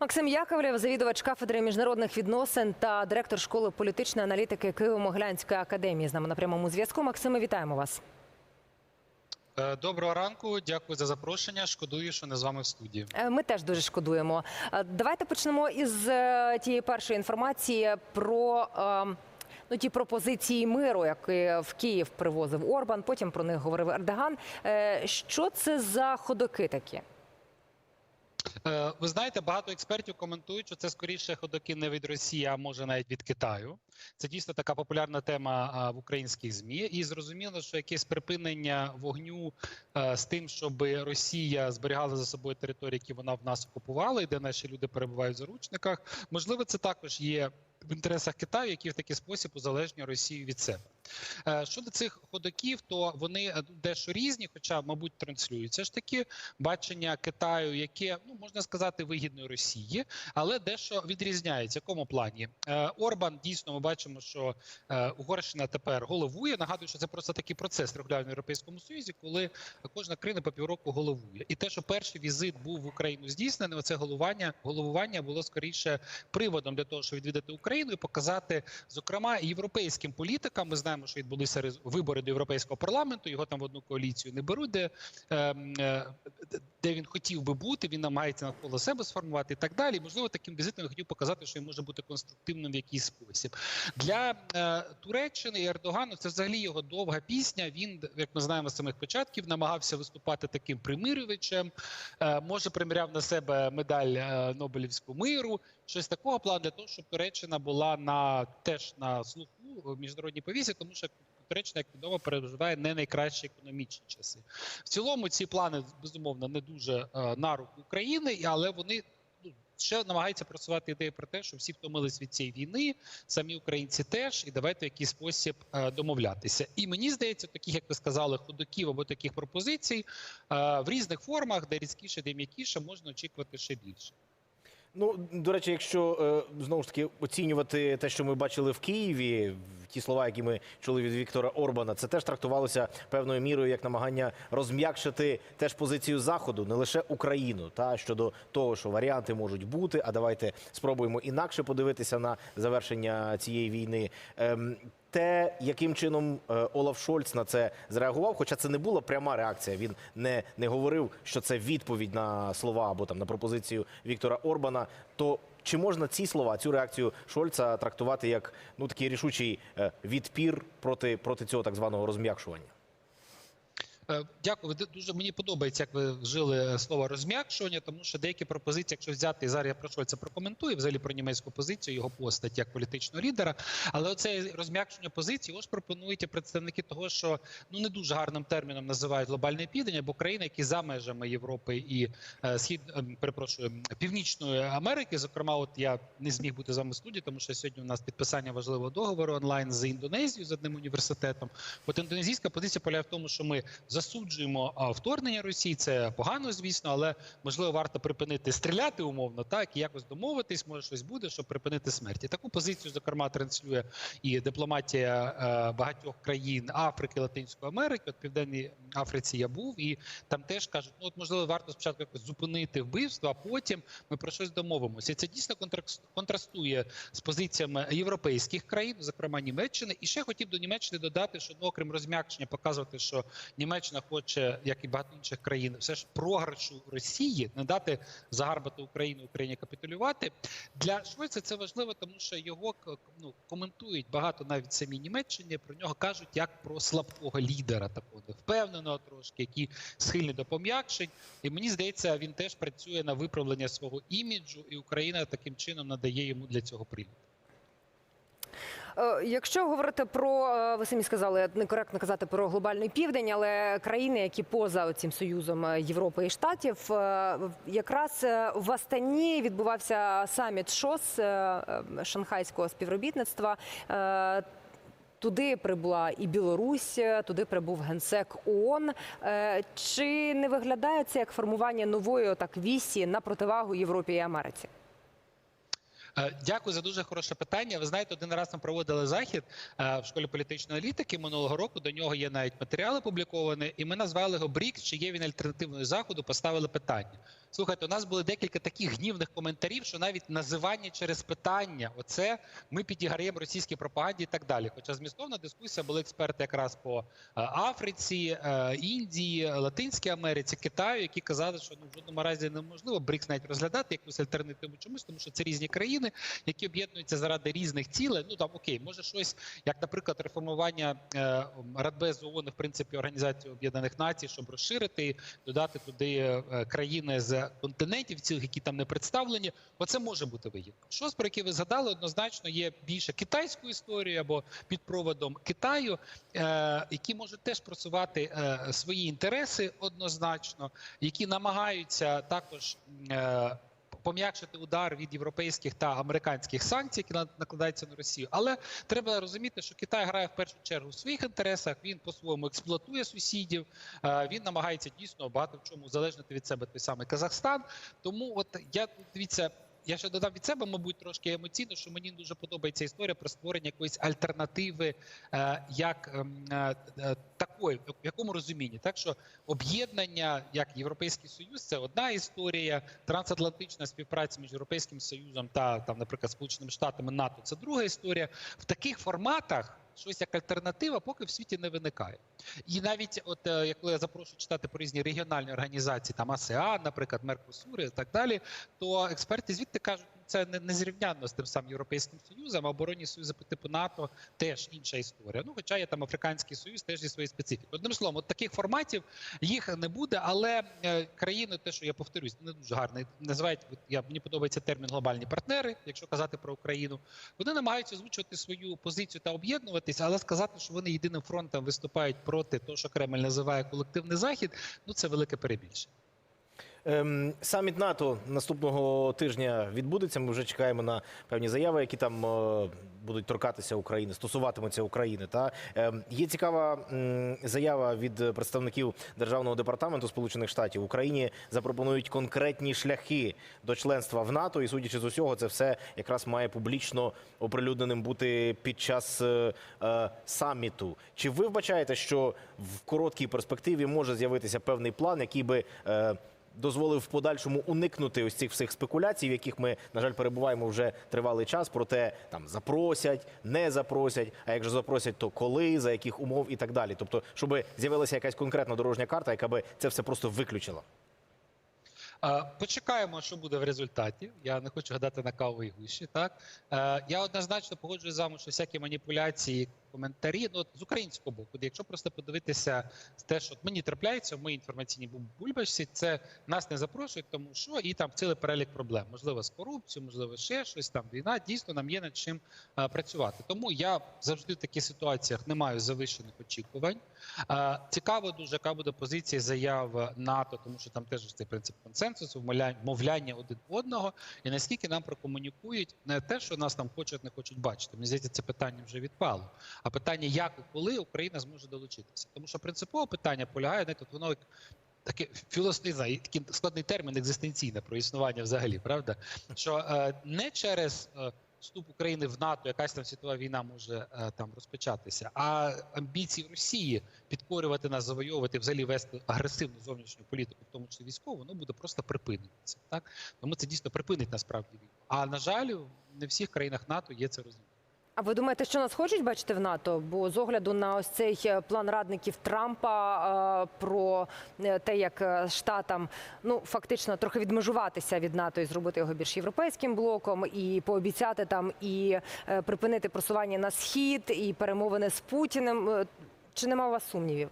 Максим Яковлєв, завідувач кафедри міжнародних відносин та директор школи політичної аналітики Києво-Могилянської академії. З нами на прямому зв'язку. Максиме, вітаємо вас. Е, Доброго ранку, дякую за запрошення. Шкодую, що не з вами в студії. Е, Ми теж дуже шкодуємо. Е, Давайте почнемо із тієї першої інформації про. Ну, ті пропозиції миру, які в Київ привозив Орбан, потім про них говорив Ердоган. Що це за ходоки такі? Е, Ви знаєте, багато експертів коментують, що це скоріше ходоки не від Росії, а може навіть від Китаю. Це дійсно така популярна тема в українських змі. І зрозуміло, що якесь припинення вогню е, з тим, щоб Росія зберігала за собою території, які вона в нас окупувала, і де наші люди перебувають в заручниках. Можливо, це також є в інтересах Китаю, які в такий спосіб узалежнює Росію від себе. Е, Щодо цих ходоків, то вони е, дещо різні, хоча, мабуть, транслюються ж таки бачення Китаю, яке ну можна сказати вигідно Росії, але дещо відрізняється. В якому плані Е, Орбан дійсно ми бачимо, що Угорщина тепер головує. Нагадую, що це просто такий процес регулярно в Європейському Союзі, коли кожна країна по півроку головує. І те, що перший візит був в Україну здійснений, оце головування головування було скоріше приводом для того, щоб відвідати Україну і показати, зокрема, європейським політикам. Ми знаємо, що відбулися вибори до європейського парламенту. Його там в одну коаліцію не беруть, де, ем, е, де він хотів би бути. Він намагається навколо себе сформувати і так далі. Можливо, таким візитом він хотів показати, що він може бути конструктивним в якийсь спосіб для е, Туреччини і Ердогану. Це взагалі його довга пісня. Він, як ми знаємо, з самих початків намагався виступати таким примирювачем. Е, може приміряв на себе медаль Нобелівського миру, щось такого плану для того, щоб Туреччина була на теж на слуху в міжнародній повісі, тому що Туреччина, як відомо, переживає не найкращі економічні часи. В цілому ці плани безумовно не дуже е, на руку України, але вони. ну, Ще намагаються просувати ідеї про те, що всі втомились від цієї війни, самі українці теж, і давайте в якийсь спосіб е, домовлятися. І мені здається, таких, як ви сказали, ходоків або таких пропозицій е, в різних формах, де різкіше, де м'якіше, можна очікувати ще більше. Ну, до речі, якщо е, знову ж таки оцінювати те, що ми бачили в Києві, ті слова, які ми чули від Віктора Орбана, це теж трактувалося певною мірою як намагання розм'якшити теж позицію Заходу, не лише Україну, та щодо того, що варіанти можуть бути. А давайте спробуємо інакше подивитися на завершення цієї війни. Ем, те, яким чином е, Олаф Шольц на це зреагував, хоча це не була пряма реакція. Він не, не говорив, що це відповідь на слова або там на пропозицію Віктора Орбана. То чи можна ці слова, цю реакцію Шольца трактувати як ну такий рішучий е, відпір проти, проти цього так званого розм'якшування? Е, Дякую. Дуже мені подобається, як ви вжили слово розм'якшування, тому що деякі пропозиції, якщо взяти і зараз я про це прокоментую, взагалі про німецьку позицію, його постать як політичного лідера. Але оце розм'якшення позиції ж пропонують представники того, що ну не дуже гарним терміном називають глобальний південь, або країни, які за межами Європи і е, схід е, перепрошую Північної Америки. Зокрема, от я не зміг бути з вами в студії, тому що сьогодні у нас підписання важливого договору онлайн з Індонезією з одним університетом. От індонезійська позиція полягає в тому, що ми засуджуємо вторгнення Росії. Це погано, звісно, але можливо варто припинити стріляти умовно, так і якось домовитись, може щось буде, щоб припинити смерті. Таку позицію, зокрема, транслює і дипломатія е, багатьох країн Африки, Латинської Америки. От Південній Африці я був, і там теж кажуть, ну от можливо варто спочатку якось зупинити вбивство, а потім ми про щось домовимося. Це дійсно контрастує з позиціями європейських країн, зокрема Німеччини. І ще хотів до Німеччини додати, що ну, окрім розм'якшення, показувати, що Німеччина хоче, як і багато інших країн, все ж програшу Росії, не дати загарбати Україну, Україні капітулювати. Для Швеції це важливо, тому що його ну, коментують багато навіть самі Німеччині. Про нього кажуть як про слабкого лідера, такого невпевненого трошки, який схильний до пом'якшень. І мені здається, він теж працює на виправлення свого іміджу, і Україна таким чином надає йому для цього привід. Е, Якщо говорити про е, ви самі сказали, некоректно казати про глобальний південь, але країни, які поза цим союзом е, Європи і Штатів, якраз в Астані відбувався саміт ШОС шанхайського співробітництва. Туди прибула і Білорусь, туди прибув генсек ООН. Чи не виглядає це як формування нової отак вісі на противагу Європі і Америці? Е, Дякую за дуже хороше питання. Ви знаєте, один раз ми проводили захід е, в школі політичної аналітики минулого року. До нього є навіть матеріали опубліковані, і ми назвали його Брік. чи є він альтернативною заходу. Поставили питання. Слухайте, у нас були декілька таких гнівних коментарів, що навіть називання через питання, оце ми підіграємо російській пропаганді і так далі. Хоча змістовна дискусія були експерти якраз по е, Африці, е, Індії, Латинській Америці, Китаю, які казали, що ну в жодному разі неможливо БРІКС навіть розглядати якусь альтернативу чомусь, тому що це різні країни, які об'єднуються заради різних цілей. Ну там окей, може щось, як, наприклад, реформування е, Радбезу ООН, в принципі, Організації Об'єднаних Націй, щоб розширити, додати туди країни з континентів, цих, які там не представлені. Оце може бути вигідно. Щось, про яке ви згадали, однозначно є більше китайською історією або під проводом Китаю, е, які можуть теж просувати е, свої інтереси однозначно, які намагаються також. Пом'якшити удар від європейських та американських санкцій, які накладаються на Росію, але треба розуміти, що Китай грає в першу чергу в своїх інтересах. Він по-своєму експлуатує сусідів. е, Він намагається дійсно багато в чому залежати від себе той самий Казахстан. Тому, от я дивіться. Я ще додам від себе, мабуть, трошки емоційно, що мені дуже подобається історія про створення якоїсь альтернативи, е, як ем, е, е, такої, в якому розумінні, так що об'єднання як Європейський Союз це одна історія, трансатлантична співпраця між Європейським Союзом та там, наприклад, Сполученими Штатами НАТО це друга історія. В таких форматах щось як альтернатива поки в світі не виникає. І навіть, от е, коли я запрошую читати про різні регіональні організації, там АСЕАН, наприклад, Меркосури і так далі, то експерти звідти кажуть, це не, не зрівнянно з тим самим Європейським Союзом, а оборонні союзи по типу НАТО теж інша історія. Ну, хоча є там Африканський Союз, теж зі своєю специфікою. Одним словом, от таких форматів їх не буде, але е, країни, те, що я повторюсь, не дуже гарно називають. Я мені подобається термін глобальні партнери, якщо казати про Україну. Вони намагаються озвучувати свою позицію та об'єднуватися, але сказати, що вони єдиним фронтом виступають проти того, що Кремль називає колективний захід. Ну це велике перебільшення. Ем, саміт НАТО наступного тижня відбудеться. Ми вже чекаємо на певні заяви, які там е, будуть торкатися України, стосуватимуться України. Та ем, є цікава заява від представників державного департаменту Сполучених Штатів. Україні запропонують конкретні шляхи до членства в НАТО, і судячи з усього, це все якраз має публічно оприлюдненим бути під час е, е, саміту. Чи ви вбачаєте, що в короткій перспективі може з'явитися певний план, який би дозволив в подальшому уникнути ось цих всіх спекуляцій, в яких ми, на жаль, перебуваємо вже тривалий час. Про те, там запросять, не запросять. А якщо запросять, то коли, за яких умов і так далі. Тобто, щоб з'явилася якась конкретна дорожня карта, яка би це все просто виключила. Почекаємо, що буде в результаті. Я не хочу гадати на кавовій гущі. Так Е, я однозначно погоджуюсь з вами, що всякі маніпуляції, коментарі, ну от з українського боку, якщо просто подивитися те, що мені трапляється в моїй інформаційній бу- бульбашці, це нас не запрошують, тому що і там цілий перелік проблем. Можливо, з корупцією, можливо, ще щось там. Війна дійсно нам є над чим е, працювати. Тому я завжди в таких ситуаціях не маю завищених очікувань. Е, Цікаво дуже, яка буде позиція заяв НАТО, тому що там теж цей принцип консенсусу, мовляння один одного, і наскільки нам прокомунікують не те, що нас там хочуть, не хочуть бачити. Мені здається, це питання вже відпало. А питання, як і коли Україна зможе долучитися, тому що принципове питання полягає не тут воно таке філософізне, такий складний термін екзистенційне про існування взагалі, правда? Що е, не через е, вступ України в НАТО, якась там світова війна може е, там розпочатися, а амбіції Росії підкорювати нас, завойовувати, взагалі вести агресивну зовнішню політику, в тому числі військову, воно буде просто припинитися. Так тому це дійсно припинить насправді війну. А на жаль, не всіх країнах НАТО є це розуміння. А ви думаєте, що нас хочуть бачити в НАТО? Бо з огляду на ось цей е, план радників Трампа е, про е, те, як штатам ну фактично трохи відмежуватися від НАТО і зробити його більш європейським блоком, і пообіцяти там і припинити просування на схід, і перемовини з Путіним. Чи нема у вас сумнівів?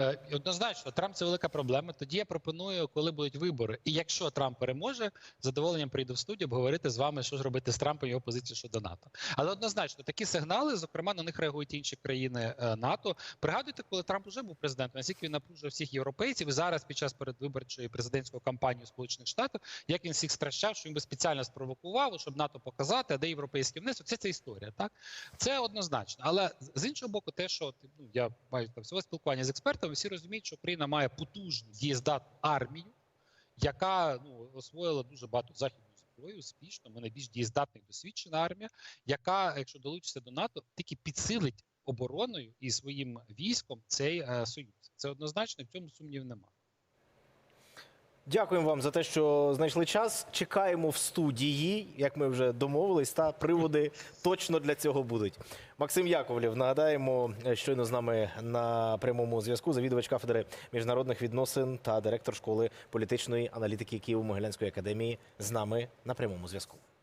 Е, Однозначно, Трамп це велика проблема. Тоді я пропоную, коли будуть вибори. І якщо Трамп переможе, з задоволенням прийду в студію обговорити з вами, що ж робити з Трампом його позицію щодо НАТО. Але однозначно такі сигнали, зокрема, на них реагують інші країни е, НАТО. Пригадуйте, коли Трамп вже був президентом, наскільки він напружив всіх європейців і зараз під час передвиборчої президентської кампанії Сполучених Штатів, як він всіх стращав, що він би спеціально спровокував, щоб НАТО показати, а де європейський внесок. Це ця історія. Так це однозначно. Але з іншого боку, те, що ну я маю там всього спілкування з експертами, всі розуміють, що Україна має потужну дієздатну армію, яка ну освоїла дуже багато західної зброї успішно. Ми найбільш дієздатна і досвідчена армія, яка, якщо долучиться до НАТО, тільки підсилить обороною і своїм військом цей е, союз. Це однозначно в цьому сумнів немає. Дякуємо вам за те, що знайшли час. Чекаємо в студії, як ми вже домовились, та приводи точно для цього будуть. Максим Яковлів, нагадаємо, щойно з нами на прямому зв'язку, завідувач кафедри міжнародних відносин та директор школи політичної аналітики Києво-Могилянської академії з нами на прямому зв'язку.